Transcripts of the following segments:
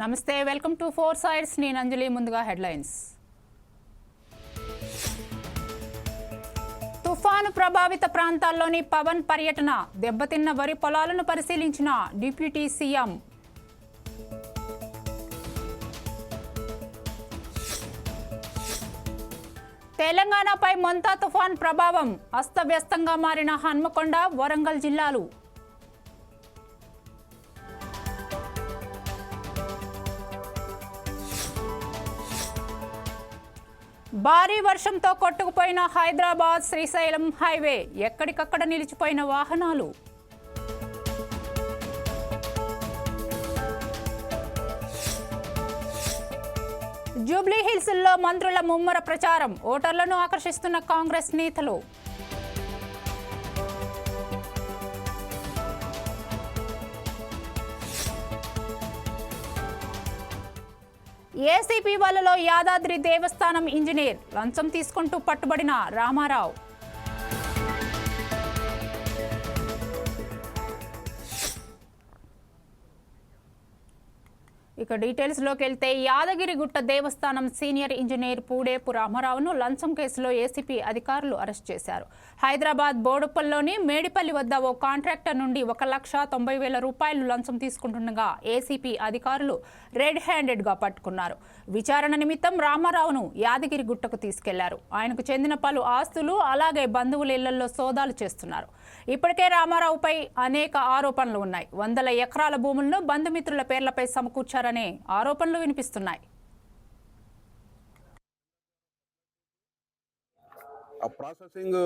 నమస్తే welcome to four sides. నేను అంజలి ముందుగా హెడ్లైన్స్. తుఫాను ప్రభావిత ప్రాంతాల్లోని పవన్ పర్యటన దెబ్బతిన్న వరి పొలాలను పరిశీలించిన డిప్యూటీ సీఎం. తెలంగాణపై మొంతా తుఫాన్ ప్రభావం అస్తవ్యస్తంగా మారిన హన్మకొండ వరంగల్ జిల్లాలు. భారీ వర్షంతో కొట్టుకుపోయిన హైదరాబాద్ శ్రీశైలం హైవే ఎక్కడికక్కడ నిలిచిపోయిన వాహనాలు. జూబ్లీహిల్స్లో మంత్రుల ముమ్మర ప్రచారం. ఓటర్లను ఆకర్షిస్తున్న కాంగ్రెస్ నేతలు. ఏసీపీ వలలో యాదాద్రి దేవస్థానం ఇంజనీర్ లంచం తీసుకుంటూ పట్టుబడిన రామారావు. ఇక డీటెయిల్స్లోకి వెళ్తే యాదగిరిగుట్ట దేవస్థానం సీనియర్ ఇంజనీర్ పూడేపు రామారావును లంచం కేసులో ఏసీపీ అధికారులు అరెస్ట్ చేశారు. హైదరాబాద్ బోడుపల్లిలోని మేడిపల్లి వద్ద ఓ కాంట్రాక్టర్ నుండి ఒక లక్ష తొంభై వేల రూపాయలు లంచం తీసుకుంటుండగా ఏసీపీ అధికారులు రెడ్ హ్యాండెడ్గా పట్టుకున్నారు. విచారణ నిమిత్తం రామారావును యాదగిరిగుట్టకు తీసుకెళ్ళారు. ఆయనకు చెందిన పలు ఆస్తులు అలాగే బంధువుల ఇళ్ళలో సోదాలు చేస్తున్నారు. ఇప్పటికే రామారావుపై అనేక ఆరోపణలు ఉన్నాయి. వందల ఎకరాల భూములను బంధుమిత్రుల పేర్లపై సమకూర్చారనే ఆరోపణలు వినిపిస్తున్నాయి. ఆ ప్రాసెసింగ్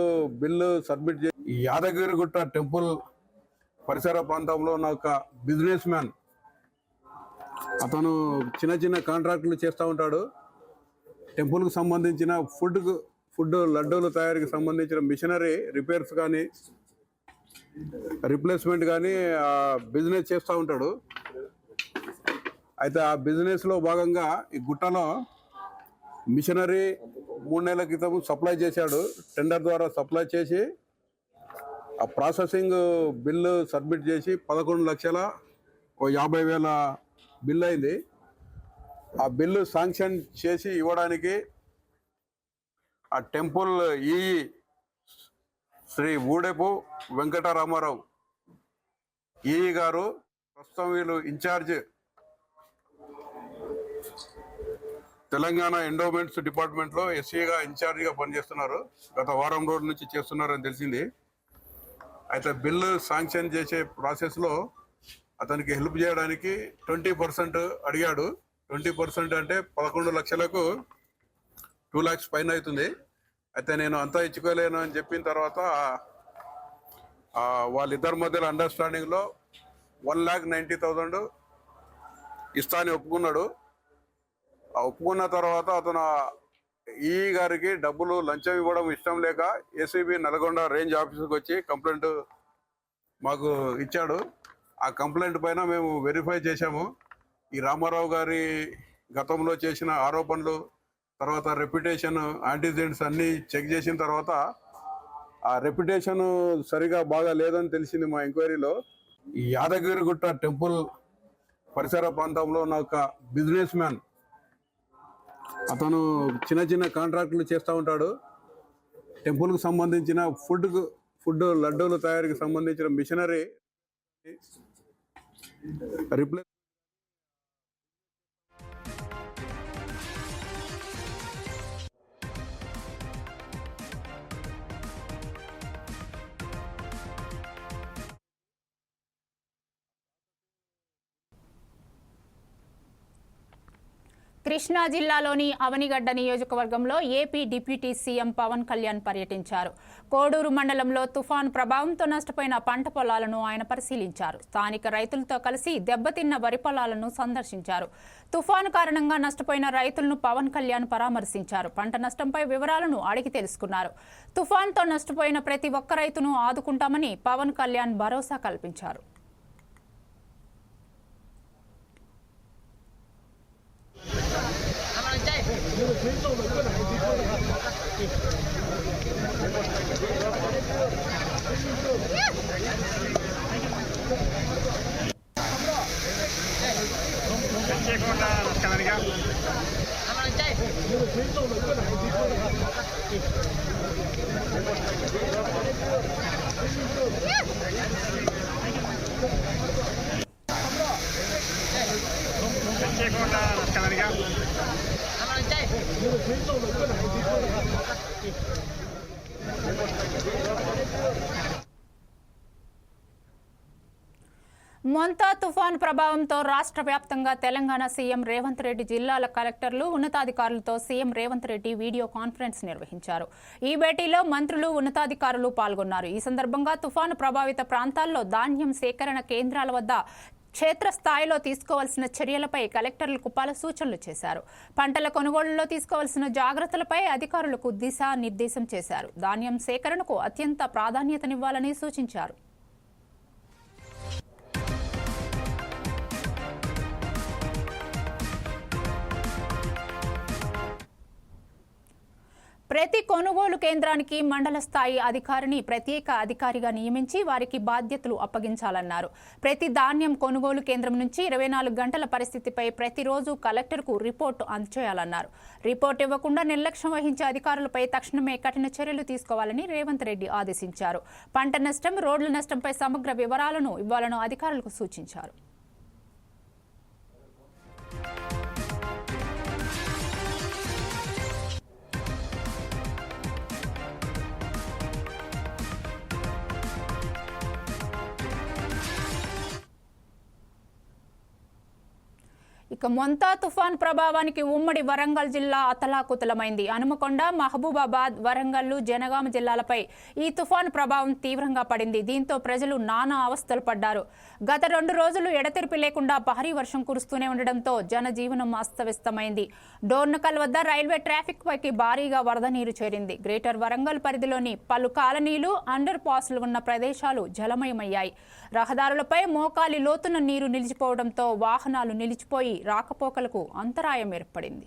బిల్లు సబ్మిట్ చేసి యాదగిరిగుట్ట టెంపుల్ పరిసర ప్రాంతంలో ఉన్న ఒక బిజినెస్ మ్యాన్ అతను చిన్న చిన్న కాంట్రాక్టులు చేస్తూ ఉంటాడు. టెంపుల్కు సంబంధించిన ఫుడ్ ఫుడ్ లడ్డూలు తయారీకి సంబంధించిన మిషనరీ రిపేర్స్ కానీ రిప్లేస్మెంట్ కానీ బిజినెస్ చేస్తూ ఉంటాడు. అయితే ఆ బిజినెస్లో భాగంగా ఈ గుట్టలో మిషనరీ మూడు నెలల క్రితం సప్లై చేశాడు. టెండర్ ద్వారా సప్లై చేసి ఆ ప్రాసెసింగ్ బిల్లు సబ్మిట్ చేసి పదకొండు లక్షల ఓ యాభై వేల బిల్లు అయింది. ఆ బిల్లు శాంక్షన్ చేసి ఇవ్వడానికి ఆ టెంపుల్ ఈ శ్రీ ఊడెపు వెంకటరామారావు ఈ గారు ప్రస్తుతం వీళ్ళు ఇన్ఛార్జ్ తెలంగాణ ఎండోమెంట్స్ డిపార్ట్మెంట్లో ఎస్సీగా ఇన్ఛార్జిగా పనిచేస్తున్నారు. గత వారం రోజుల నుంచి చేస్తున్నారని తెలిసింది. అయితే బిల్లు శాంక్షన్ చేసే ప్రాసెస్లో అతనికి హెల్ప్ చేయడానికి ట్వంటీ పర్సెంట్ అడిగాడు. ట్వంటీ పర్సెంట్ అంటే పదకొండు లక్షలకు టూ ల్యాక్స్ పైన అవుతుంది. అయితే నేను అంతా ఇచ్చుకోలేను అని చెప్పిన తర్వాత వాళ్ళిద్దరి మధ్యలో అండర్స్టాండింగ్లో వన్ ల్యాక్ నైంటీ థౌజండ్ ఇస్తా అని ఒప్పుకున్నాడు. ఆ ఒప్పుకున్న తర్వాత అతను ఈ గారికి డబ్బులు లంచం ఇవ్వడం ఇష్టం లేక ఏసీబీ నల్గొండ రేంజ్ ఆఫీస్కి వచ్చి కంప్లైంట్ మాకు ఇచ్చాడు. ఆ కంప్లైంట్ పైన మేము వెరిఫై చేశాము. ఈ రామారావు గారి గతంలో చేసిన ఆరోపణలు తర్వాత రెప్యుటేషన్ యాంటీజెంట్స్ అన్నీ చెక్ చేసిన తర్వాత ఆ రెప్యుటేషన్ సరిగా బాగా లేదని తెలిసింది మా ఎంక్వైరీలో ఈ యాదగిరిగుట్ట టెంపుల్ పరిసర ప్రాంతంలో ఉన్న ఒక బిజినెస్ మ్యాన్ అతను చిన్న చిన్న కాంట్రాక్టులు చేస్తూ ఉంటాడు. టెంపుల్కు సంబంధించిన ఫుడ్కు ఫుడ్ లడ్డూల తయారీకి సంబంధించిన మిషనరీ రిప్లే కృష్ణా జిల్లాలోని అవనిగడ్డ నియోజకవర్గంలో AP deputy CM Pawan Kalyan పర్యటించారు. కోడూరు మండలంలో తుఫాన్ ప్రభావంతో నష్టపోయిన పంట పొలాలను ఆయన పరిశీలించారు. స్థానిక రైతులతో కలిసి దెబ్బతిన్న వరి పొలాలను సందర్శించారు. తుఫాను కారణంగా నష్టపోయిన రైతులను పవన్ కళ్యాణ్ పరామర్శించారు. పంట నష్టంపై వివరాలను అడిగి తెలుసుకున్నారు. తుఫాన్తో నష్టపోయిన ప్రతి ఒక్క రైతును ఆదుకుంటామని పవన్ కళ్యాణ్ భరోసా కల్పించారు. 没动的搁哪儿你 మొంతా తుఫాన్ ప్రభావంతో రాష్ట్ర వ్యాప్తంగా తెలంగాణ సీఎం రేవంత్ రెడ్డి జిల్లాల కలెక్టర్లు ఉన్నతాధికారులతో CM Revanth Reddy video conference నిర్వహించారు. ఈ భేటీలో మంత్రులు ఉన్నతాధికారులు పాల్గొన్నారు. ఈ సందర్భంగా తుఫాను ప్రభావిత ప్రాంతాల్లో ధాన్యం సేకరణ కేంద్రాల వద్ద క్షేత్రస్థాయిలో తీసుకోవాల్సిన చర్యలపై కలెక్టర్లకు పలు సూచనలు చేశారు. పంటల కొనుగోలులో తీసుకోవాల్సిన జాగ్రత్తలపై అధికారులకు దిశానిర్దేశం చేశారు. ధాన్యం సేకరణకు అత్యంత ప్రాధాన్యతనివ్వాలని సూచించారు. ప్రతి కొనుగోలు కేంద్రానికి మండల స్థాయి అధికారిని ప్రత్యేక అధికారిగా నియమించి వారికి బాధ్యతలు అప్పగించాలన్నారు. ప్రతి ధాన్యం కొనుగోలు కేంద్రం నుంచి ఇరవై నాలుగు గంటల పరిస్థితిపై ప్రతిరోజు కలెక్టర్కు రిపోర్టు అందచేయాలన్నారు. రిపోర్ట్ ఇవ్వకుండా నిర్లక్ష్యం వహించే అధికారులపై తక్షణమే కఠిన చర్యలు తీసుకోవాలని రేవంత్ రెడ్డి ఆదేశించారు. పంట నష్టం రోడ్ల నష్టంపై సమగ్ర వివరాలను ఇవ్వాలని అధికారులకు సూచించారు. ఇక మొంతా తుఫాన్ ప్రభావానికి ఉమ్మడి వరంగల్ జిల్లా అతలాకుతలమైంది. హనుమకొండ మహబూబాబాద్ వరంగల్లు జనగామ జిల్లాలపై ఈ తుఫాన్ ప్రభావం తీవ్రంగా పడింది. దీంతో ప్రజలు నానా అవస్థలు పడ్డారు. గత రెండు రోజులు ఎడతెరిపి లేకుండా భారీ వర్షం కురుస్తూనే ఉండడంతో జనజీవనం అస్తవ్యస్తమైంది. డోర్నకల్ వద్ద రైల్వే ట్రాఫిక్ పైకి భారీగా వరద నీరు చేరింది. గ్రేటర్ వరంగల్ పరిధిలోని పలు కాలనీలు అండర్ పాస్లు ఉన్న ప్రదేశాలు జలమయమయ్యాయి. రహదారులపై మోకాలి లోతున నీరు నిలిచిపోవడంతో వాహనాలు నిలిచిపోయి రాకపోకలకు అంతరాయం ఏర్పడింది.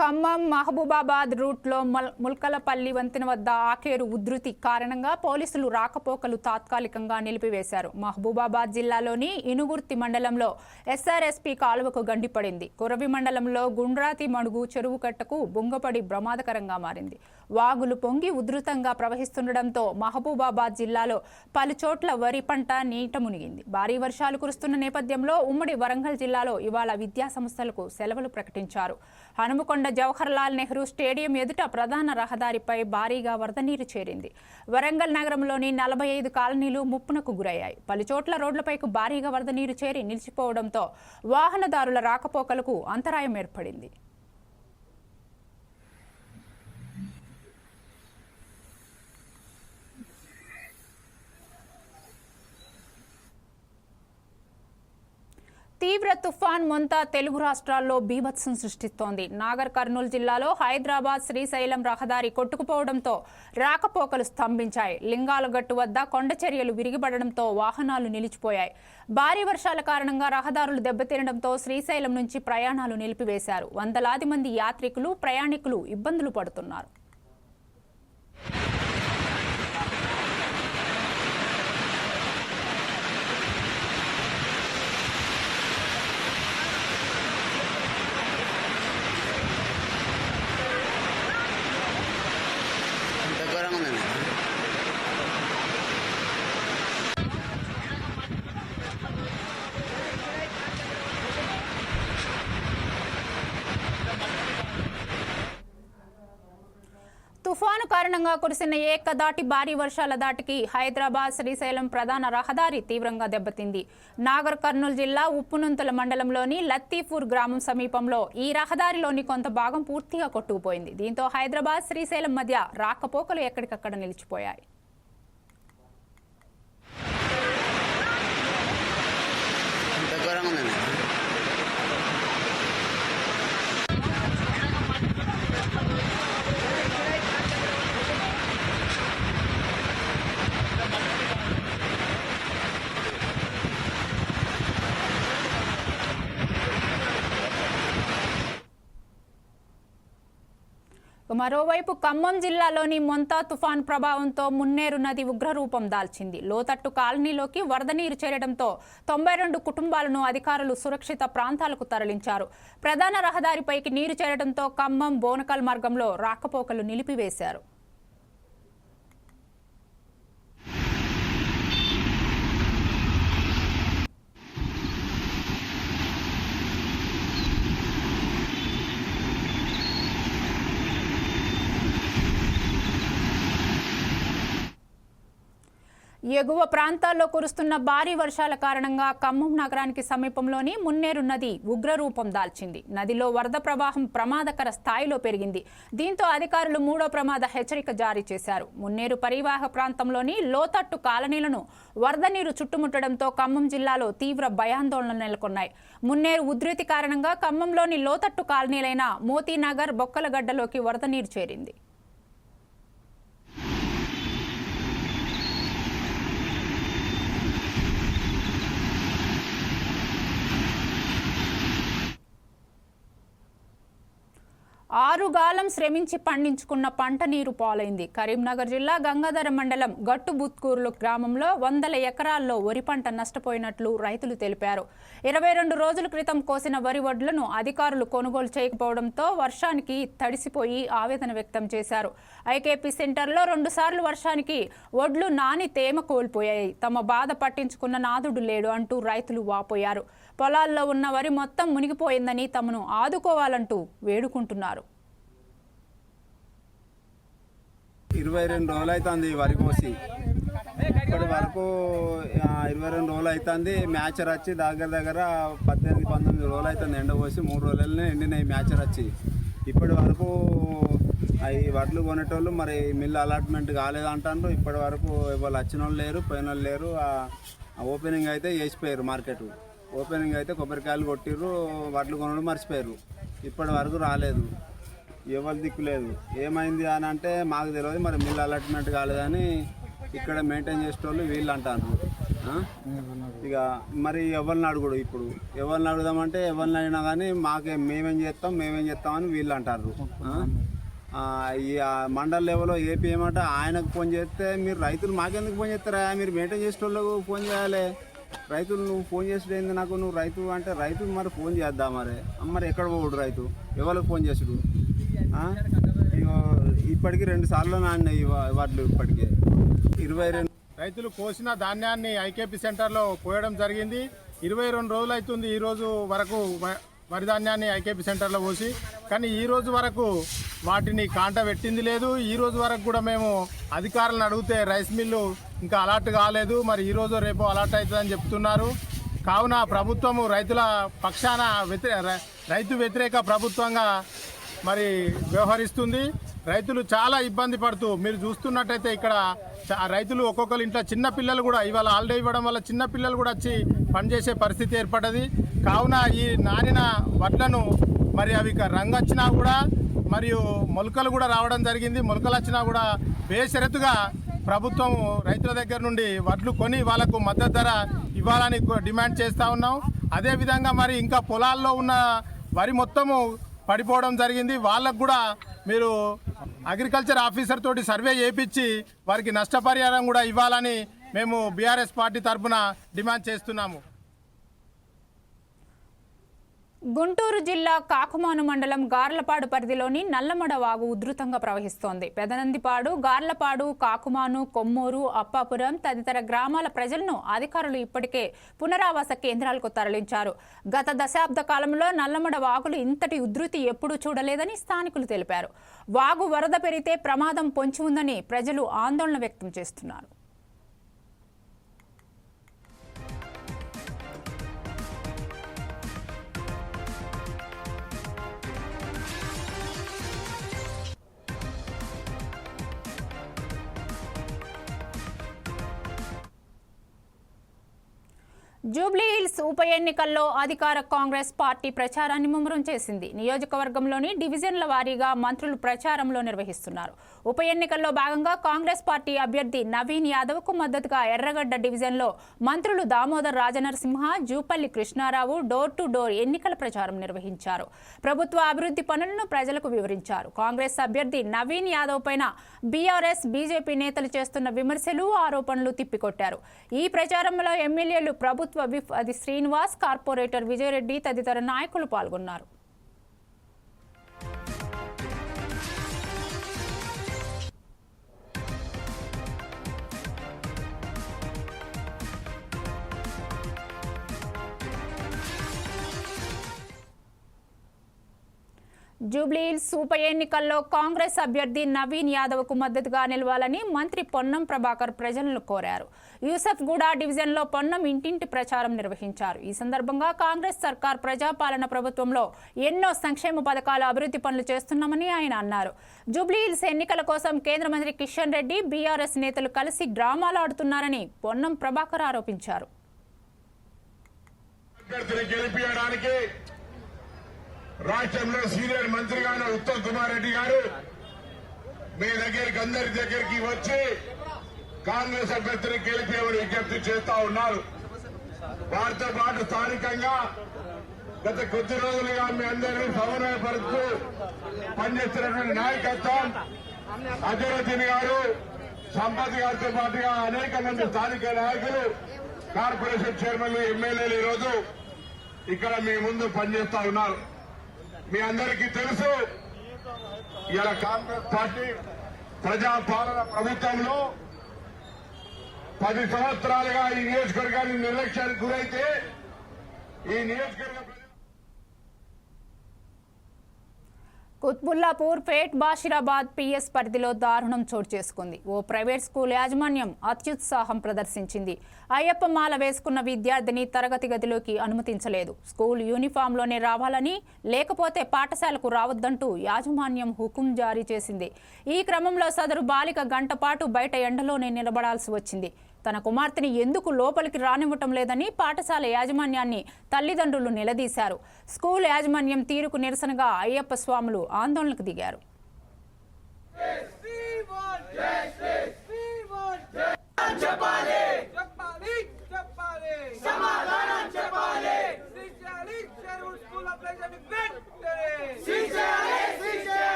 ఖమ్మం మహబూబాబాద్ రూట్లో మల్ ముల్కలపల్లి వంతెన వద్ద ఆకేరు ఉధృతి కారణంగా పోలీసులు రాకపోకలు తాత్కాలికంగా నిలిపివేశారు. మహబూబాబాద్ జిల్లాలోని ఇనుగుర్తి మండలంలో ఎస్ఆర్ఎస్పీ కాలువకు గండిపడింది. కురవి మండలంలో గుండ్రాతి మడుగు చెరువు కట్టకు బొంగపడి ప్రమాదకరంగా మారింది. వాగులు పొంగి ఉధృతంగా ప్రవహిస్తుండటంతో మహబూబాబాద్ జిల్లాలో పలుచోట్ల వరి పంట నీట మునిగింది. భారీ వర్షాలు కురుస్తున్న నేపథ్యంలో ఉమ్మడి వరంగల్ జిల్లాలో ఇవాళ విద్యాసంస్థలకు సెలవులు ప్రకటించారు. హనుమకొండ జవహర్ లాల్ నెహ్రూ స్టేడియం ఎదుట ప్రధాన రహదారిపై భారీగా వరద నీరు చేరింది. వరంగల్ నగరంలోని నలభై ఐదు కాలనీలు ముప్పునకు గురయ్యాయి. పలుచోట్ల రోడ్లపైకు భారీగా వరద నీరు చేరి నిలిచిపోవడంతో వాహనదారుల రాకపోకలకు అంతరాయం ఏర్పడింది. తీవ్ర తుఫాన్ మొంతా తెలుగు రాష్ట్రాల్లో బీభత్సం సృష్టిస్తోంది. నాగర్ కర్నూలు జిల్లాలో హైదరాబాద్ శ్రీశైలం రహదారి కొట్టుకుపోవడంతో రాకపోకలు స్తంభించాయి. లింగాలగట్టు వద్ద కొండ చర్యలు విరిగిపడడంతో వాహనాలు నిలిచిపోయాయి. భారీ వర్షాల కారణంగా రహదారులు దెబ్బతినడంతో శ్రీశైలం నుంచి ప్రయాణాలు నిలిపివేశారు. వందలాది మంది యాత్రికులు ప్రయాణికులు ఇబ్బందులు పడుతున్నారు. తుఫాను కురిసిన ఏకదాటి భారీ వర్షాల దాటికి హైదరాబాద్ శ్రీశైలం ప్రధాన రహదారి తీవ్రంగా దెబ్బతింది. నాగర్ కర్నూలు జిల్లా ఉప్పునుంతల మండలంలోని లత్తీపూర్ గ్రామం సమీపంలో ఈ రహదారిలోని కొంత భాగం పూర్తిగా కొట్టుకుపోయింది. దీంతో హైదరాబాద్ శ్రీశైలం మధ్య రాకపోకలు ఎక్కడికక్కడ నిలిచిపోయాయి. మరోవైపు ఖమ్మం జిల్లాలోని మొంతా తుఫాన్ ప్రభావంతో మున్నేరు నది ఉగ్రరూపం దాల్చింది. లోతట్టు కాలనీలోకి వరద నీరు చేరడంతో తొంభై రెండు కుటుంబాలను అధికారులు సురక్షిత ప్రాంతాలకు తరలించారు. ప్రధాన రహదారిపైకి నీరు చేరడంతో ఖమ్మం బోనకల్ మార్గంలో రాకపోకలు నిలిపివేశారు. ఎగువ ప్రాంతాల్లో కురుస్తున్న భారీ వర్షాల కారణంగా ఖమ్మం నగరానికి సమీపంలోని మున్నేరు నది ఉగ్రరూపం దాల్చింది. నదిలో వరద ప్రవాహం ప్రమాదకర స్థాయిలో పెరిగింది. దీంతో అధికారులు మూడో ప్రమాద హెచ్చరిక జారీ చేశారు. మున్నేరు పరివాహ ప్రాంతంలోని లోతట్టు కాలనీలను వరద నీరు చుట్టుముట్టడంతో ఖమ్మం జిల్లాలో తీవ్ర భయాందోళనలు నెలకొన్నాయి. మున్నేరు ఉధృతి కారణంగా ఖమ్మంలోని లోతట్టు కాలనీలైన మోతీనగర్ బొక్కలగడ్డలోకి వరద నీరు చేరింది. ఆరుగాలం శ్రమించి పండించుకున్న పంట నీరు పాలైంది. కరీంనగర్ జిల్లా గంగాధర మండలం గట్టుబుత్కూరులు గ్రామంలో వందల ఎకరాల్లో వరి పంట నష్టపోయినట్లు రైతులు తెలిపారు. ఇరవై రెండు రోజుల క్రితం కోసిన వరి వడ్లను అధికారులు కొనుగోలు చేయకపోవడంతో వర్షానికి తడిసిపోయి ఆవేదన వ్యక్తం చేశారు. ఐకేపీ సెంటర్లో రెండుసార్లు వర్షానికి వడ్లు నాని తేమ కోల్పోయాయి. తమ బాధ పట్టించుకున్న నాదుడు లేడు అంటూ రైతులు వాపోయారు. పొలాల్లో ఉన్న వరి మొత్తం మునిగిపోయిందని తమను ఆదుకోవాలంటూ వేడుకుంటున్నారు. ఇరవై రెండు రోజులు అవుతుంది వరి కోసి ఇప్పటి వరకు ఇరవై రెండు రోజులు అవుతుంది మ్యాచర్ వచ్చి దగ్గర దగ్గర పద్దెనిమిది పంతొమ్మిది రోజులు అవుతుంది ఎండ పోసి. మూడు రోజులనే ఎండినాయి మ్యాచర్ వచ్చి. ఇప్పటి వరకు అవి వడ్లు కొనేటోళ్ళు మరి మిల్లు అలాట్మెంట్ కాలేదంటారు ఇప్పటి వరకు వాళ్ళు వచ్చిన వాళ్ళు లేరు పోయిన వాళ్ళు లేరు. ఆ ఓపెనింగ్ అయితే వేసిపోయారు మార్కెట్. ఓపెనింగ్ అయితే కొబ్బరికాయలు కొట్టిర్రు వడ్లు కొనడం మర్చిపోయారు. ఇప్పటి వరకు రాలేదు. ఎవరి దిక్కు లేదు. ఏమైంది అని అంటే మాకు తెలియదు మరి మిల్లు అలాట్మెంట్ కాలేదని ఇక్కడ మెయింటైన్ చేసేటోళ్ళు వీళ్ళు అంటారు. ఇక మరి ఎవరిని అడుగుడు ఇప్పుడు? ఎవరిని అడుగుదామంటే ఎవరిని అడిగినా కానీ మాకే మేమేం చేస్తాం మేమేం చేస్తామని వీళ్ళు అంటారు. ఈ మండల్ లెవెల్లో ఏపీ ఏమంటే ఆయనకు ఫోన్ చేస్తే మీరు రైతులు మాకెందుకు ఫోన్ చేస్తారా? మీరు మెయింటైన్ చేసేటోళ్ళకు ఫోన్ చేయాలి. రైతులు నువ్వు ఫోన్ చేసేది నాకు? నువ్వు రైతు అంటే రైతు మరి ఫోన్ చేద్దా మరి. మరి ఎక్కడ పోడు రైతు? ఎవరికి ఫోన్ చేసుడు? ఇప్పటికి రెండు సార్లు నాన్నాయి వాటిలు ఇప్పటికే. ఇరవై రెండు రైతులు కోసిన ధాన్యాన్ని ఐకేపీ సెంటర్లో పోయడం జరిగింది. ఇరవై రెండు రోజులు అవుతుంది ఈ రోజు వరకు వరి ధాన్యాన్ని ఐకేపీ సెంటర్లో పోసి. కానీ ఈ రోజు వరకు వాటిని కాంట పెట్టింది లేదు. ఈ రోజు వరకు కూడా మేము అధికారులను అడిగితే రైస్ మిల్లు ఇంకా అలర్ట్ కాలేదు. మరి ఈ రోజు రేపు అలర్ట్ అవుతుందని చెప్తున్నారు. కావున ప్రభుత్వము రైతుల పక్షాన వ్యతిరే రైతు వ్యతిరేక ప్రభుత్వంగా మరి వ్యవహరిస్తుంది. రైతులు చాలా ఇబ్బంది పడుతూ మీరు చూస్తున్నట్టయితే ఇక్కడ రైతులు ఒక్కొక్కరు ఇంట్లో చిన్న పిల్లలు కూడా ఇవాళ హాలిడే ఇవ్వడం వల్ల చిన్న పిల్లలు కూడా వచ్చి పనిచేసే పరిస్థితి ఏర్పడ్డది. కావున ఈ నానిన వడ్లను మరి అవి రంగొచ్చినా రంగు వచ్చినా కూడా మరియు మొలకలు కూడా రావడం జరిగింది. మొలకలు వచ్చినా కూడా బేషరతుగా ప్రభుత్వం రైతుల దగ్గర నుండి వడ్లు కొని వాళ్ళకు మద్దతు ధర ఇవ్వాలని డిమాండ్ చేస్తూ ఉన్నాం. అదేవిధంగా మరి ఇంకా పొలాల్లో ఉన్న వరి మొత్తము పడిపోవడం జరిగింది. వాళ్ళకు కూడా మీరు అగ్రికల్చర్ ఆఫీసర్ తోటి సర్వే చేయించి వారికి నష్టపరిహారం కూడా ఇవ్వాలని మేము బీఆర్ఎస్ పార్టీ తరఫున డిమాండ్ చేస్తున్నాము. గుంటూరు జిల్లా కాకుమాను మండలం గార్లపాడు పరిధిలోని నల్లమడ వాగు ఉధృతంగా ప్రవహిస్తోంది. పెదనందిపాడు గార్లపాడు కాకుమాను కొమ్మూరు అప్పాపురం తదితర గ్రామాల ప్రజలను అధికారులు ఇప్పటికే పునరావాస కేంద్రాలకు తరలించారు. గత దశాబ్ద కాలంలో నల్లమడ వాగులు ఇంతటి ఉధృతి ఎప్పుడూ చూడలేదని స్థానికులు తెలిపారు. వాగు వరద పెరిగితే ప్రమాదం పొంచి ఉందని ప్రజలు ఆందోళన వ్యక్తం చేస్తున్నారు. జూబ్లీ హిల్స్ ఉప ఎన్నికల్లో అధికార కాంగ్రెస్ పార్టీ ప్రచారాన్ని ముమ్మరం చేసింది. నియోజకవర్గంలోని డివిజన్ల వారీగా మంత్రులు ప్రచారంలో నిర్వహిస్తున్నారు. ఉప ఎన్నికల్లో భాగంగా కాంగ్రెస్ పార్టీ అభ్యర్థి నవీన్ యాదవ్కు మద్దతుగా ఎర్రగడ్డ డివిజన్లో మంత్రులు Damodar Rajanarasimha Jupally Krishnarao door to door ఎన్నికల ప్రచారం నిర్వహించారు. ప్రభుత్వ అభివృద్ధి పనులను ప్రజలకు వివరించారు. కాంగ్రెస్ అభ్యర్థి నవీన్ యాదవ్ పైన బీఆర్ఎస్ బీజేపీ నేతలు చేస్తున్న విమర్శలు ఆరోపణలు తిప్పికొట్టారు. ఈ ప్రచారంలో ఎమ్మెల్యేలు ప్రభుత్వ విప్ అది శ్రీనివాస్ కార్పొరేటర్ విజయరెడ్డి తదితర నాయకులు పాల్గొన్నారు. జూబ్లీహిల్స్ ఉప ఎన్నికల్లో కాంగ్రెస్ అభ్యర్థి నవీన్ యాదవ్కు మద్దతుగా నిలవాలని మంత్రి పొన్నం ప్రభాకర్ ప్రజలను కోరారు. యూసఫ్గూడ డివిజన్లో పొన్నం ఇంటింటి ప్రచారం నిర్వహించారు. ఈ సందర్భంగా కాంగ్రెస్ సర్కార్ ప్రజాపాలన ప్రభుత్వంలో ఎన్నో సంక్షేమ పథకాలు అభివృద్ధి పనులు చేస్తున్నామని ఆయన అన్నారు. జూబ్లీహిల్స్ ఎన్నికల కోసం కేంద్ర మంత్రి కిషన్ రెడ్డి బీఆర్ఎస్ నేతలు కలిసి డ్రామాలు ఆడుతున్నారని పొన్నం ప్రభాకర్ ఆరోపించారు. గెలిపించడానికి రాష్ట్రంలో సీనియర్ మంత్రిగా ఉన్న ఉత్తమ్ కుమార్ రెడ్డి గారు మీ దగ్గరికి అందరి దగ్గరికి వచ్చి కాంగ్రెస్ అభ్యర్థిని గెలిపించమని విజ్ఞప్తి చేస్తా ఉన్నారు. వారితో పాటు స్థానికంగా గత కొద్ది రోజులుగా మీ అందరినీ సమన్వయపరుస్తూ పనిచేస్తున్నటువంటి నాయకత్వం అజరుద్దీన్ గారు సంపత్ గారితో పాటుగా అనేక మంది స్థానిక నాయకులు కార్పొరేషన్ చైర్మన్లు ఎమ్మెల్యేలు ఈరోజు ఇక్కడ మీ ముందు పనిచేస్తా ఉన్నారు. మీ అందరికీ తెలుసు ఇలా కాంగ్రెస్ పార్టీ ప్రజాపాలన ప్రభుత్వంలో పది సంవత్సరాలుగా ఈ నియోజకవర్గాన్ని నిర్లక్ష్యానికి గురైతే ఈ నియోజకవర్గ ప్రజలు కుత్బుల్లాపూర్ పేట్ బాషిరాబాద్ పిఎస్ పరిధిలో దారుణం చోటు చేసుకుంది. ఓ ప్రైవేట్ స్కూల్ యాజమాన్యం అత్యుత్సాహం ప్రదర్శించింది. అయ్యప్ప మాల వేసుకున్న విద్యార్థిని తరగతి గదిలోకి అనుమతించలేదు. స్కూల్ యూనిఫామ్లోనే రావాలని లేకపోతే పాఠశాలకు రావద్దంటూ యాజమాన్యం హుకుం జారీ చేసింది. ఈ క్రమంలో సదరు బాలిక గంట పాటు బయట ఎండలోనే నిలబడాల్సి వచ్చింది. తన కుమార్తెని ఎందుకు లోపలికి రానివ్వటం లేదని పాఠశాల యాజమాన్యాన్ని తల్లిదండ్రులు నిలదీశారు స్కూల్ యాజమాన్యం తీరుకు నిరసనగా అయ్యప్ప స్వాములు ఆందోళనకు దిగారు చెప్పాలి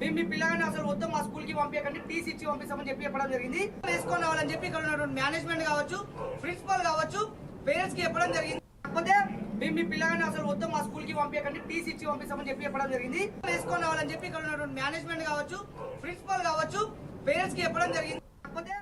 మేము మీ పిల్లగాని అసలు వద్దు మా స్కూల్కి పంపించకండి టీసీ ఇచ్చి పంపిస్తామని చెప్పి చెప్పడం జరిగింది. వేసుకొని రావాలని చెప్పి ఇక్కడ ఉన్నటువంటి మేనేజ్మెంట్ కావచ్చు ప్రిన్సిపల్ కావచ్చు పేరెంట్స్కి చెప్పడం జరిగింది. కాకపోతే మేము మీ పిల్లగాని అసలు వద్దు మా స్కూల్కి పంపించకండి టీసీ ఇచ్చి పంపిస్తామని చెప్పి చెప్పడం జరిగింది. వేసుకొని రావాలని చెప్పి ఇక్కడ ఉన్నటువంటి మేనేజ్మెంట్ కావచ్చు ప్రిన్సిపల్ కావచ్చు పేరెంట్స్కి చెప్పడం జరిగింది. కాకపోతే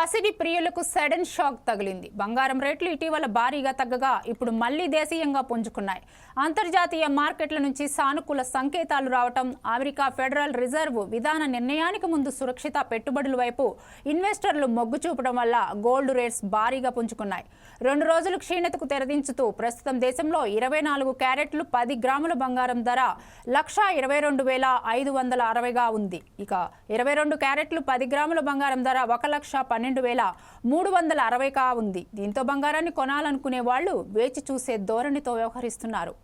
పసిడి ప్రియులకు సడన్ షాక్ తగిలింది. బంగారం రేట్లు ఇటీవల భారీగా తగ్గగా ఇప్పుడు మళ్ళీ దేశీయంగా పుంజుకున్నాయి. అంతర్జాతీయ మార్కెట్ల నుంచి సానుకూల సంకేతాలు రావటం అమెరికా ఫెడరల్ రిజర్వ్ విధాన నిర్ణయానికి ముందు సురక్షిత పెట్టుబడుల వైపు ఇన్వెస్టర్లు మొగ్గు చూపడం వల్ల గోల్డ్ రేట్స్ భారీగా పుంజుకున్నాయి. రెండు రోజులు క్షీణతకు తెరదించుతూ ప్రస్తుతం దేశంలో ఇరవై నాలుగు క్యారెట్లు పది గ్రాముల బంగారం ధర లక్ష ఇరవై రెండు వేల ఐదు వందల అరవైగా ఉంది. ఇక ఇరవై రెండు క్యారెట్లు పది గ్రాముల బంగారం ధర ఒక లక్ష పన్నెండు వేల మూడు వందల అరవైగా ఉంది. దీంతో బంగారాన్ని కొనాలనుకునే వాళ్ళు వేచి చూసే ధోరణితో వ్యవహరిస్తున్నారు.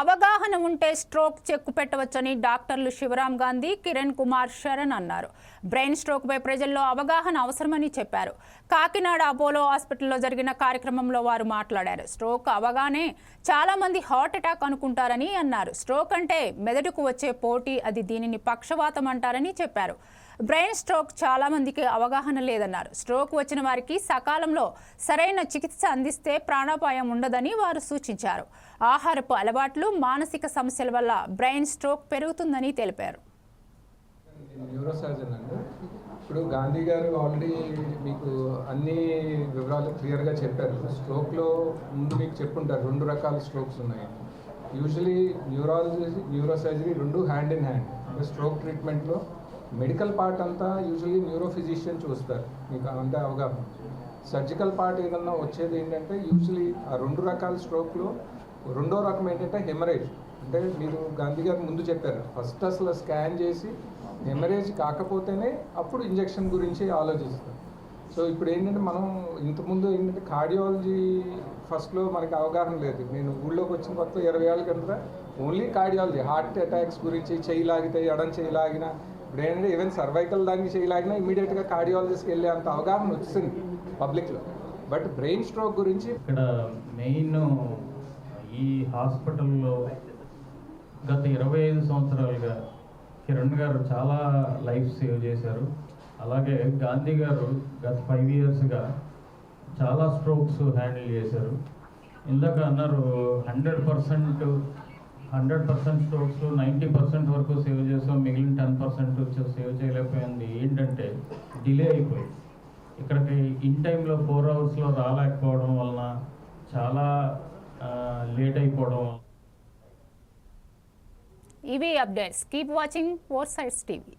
అవగాహన ఉంటే స్ట్రోక్ చెక్కు పెట్టవచ్చని డాక్టర్లు శివరాం గాంధీ కిరణ్ కుమార్ శరణ్ అన్నారు. బ్రెయిన్ స్ట్రోక్పై ప్రజల్లో అవగాహన అవసరమని చెప్పారు. కాకినాడ అపోలో హాస్పిటల్లో జరిగిన కార్యక్రమంలో వారు మాట్లాడారు. స్ట్రోక్ అవగానే చాలామంది హార్ట్ అటాక్ అనుకుంటారని అన్నారు. స్ట్రోక్ అంటే మెదడుకు వచ్చే పోటీ అది దీనిని పక్షవాతం అంటారని చెప్పారు. బ్రెయిన్ స్ట్రోక్ చాలామందికి అవగాహన లేదన్నారు. స్ట్రోక్ వచ్చిన వారికి సకాలంలో సరైన చికిత్స అందిస్తే ప్రాణాపాయం ఉండదని వారు సూచించారు. ఆహారపు అలవాట్లు మానసిక సమస్యల వల్ల బ్రెయిన్ స్ట్రోక్ పెరుగుతుందని తెలిపారు. న్యూరో సర్జన్ అండి. ఇప్పుడు గాంధీ గారు ఆల్రెడీ మీకు అన్ని వివరాలు క్లియర్గా చెప్పారు. స్ట్రోక్లో ముందు మీకు చెప్పుంటారు రెండు రకాల స్ట్రోక్స్ ఉన్నాయి. యూజువలీ న్యూరాలజీ న్యూరో సర్జరీ రెండు హ్యాండ్ ఇన్ హ్యాండ్. అంటే స్ట్రోక్ ట్రీట్మెంట్లో మెడికల్ పార్ట్ అంతా యూజువలీ న్యూరో ఫిజిషియన్ చూస్తారు. మీకు అంటే అవగాహన సర్జికల్ పార్ట్ ఏదన్నా వచ్చేది ఏంటంటే యూజువలీ ఆ రెండు రకాల స్ట్రోక్లో రెండో రకం ఏంటంటే హెమరేజ్ అంటే మీరు గాంధీ గారు ముందు చెప్పారు ఫస్ట్ అసలు స్కాన్ చేసి హెమరేజ్ కాకపోతేనే అప్పుడు ఇంజెక్షన్ గురించి ఆలోచిస్తారు. సో ఇప్పుడు ఏంటంటే మనం ఇంతకుముందు ఏంటంటే కార్డియాలజీ ఫస్ట్లో మనకి అవగాహన లేదు. నేను ఊళ్ళోకి వచ్చిన కొత్త ఇరవై ఏళ్ళ కింద ఓన్లీ కార్డియాలజీ హార్ట్ అటాక్స్ గురించి చేయి లాగితే ఎడం చేయి లాగినా ఇప్పుడు ఏంటంటే ఈవెన్ సర్వైకల్ దానికి చేయి లాగినా ఇమీడియట్గా కార్డియాలజిస్ట్కి వెళ్ళే అంత అవగాహన వచ్చింది పబ్లిక్లో బట్ బ్రెయిన్ స్ట్రోక్ గురించి ఇక్కడ మెయిన్ ఈ హాస్పిటల్లో గత ఇరవై ఐదు సంవత్సరాలుగా కిరణ్ గారు చాలా లైఫ్ సేవ్ చేశారు. అలాగే గాంధీ గారు గత ఫైవ్ ఇయర్స్గా చాలా స్ట్రోక్స్ హ్యాండిల్ చేశారు. ఇందాక అన్నారు hundred percent hundred percent strokes ninety percent వరకు సేవ్ చేసాం మిగిలిన టెన్ పర్సెంట్ సేవ్ చేయలేకపోయింది. ఏంటంటే డిలే అయిపోయింది. ఇక్కడికి ఇన్ టైంలో ఫోర్ అవర్స్లో రాలేకపోవడం వలన చాలా లేట్ అయిపోవడం. ఇవి updates. Keep watching Four Sides TV.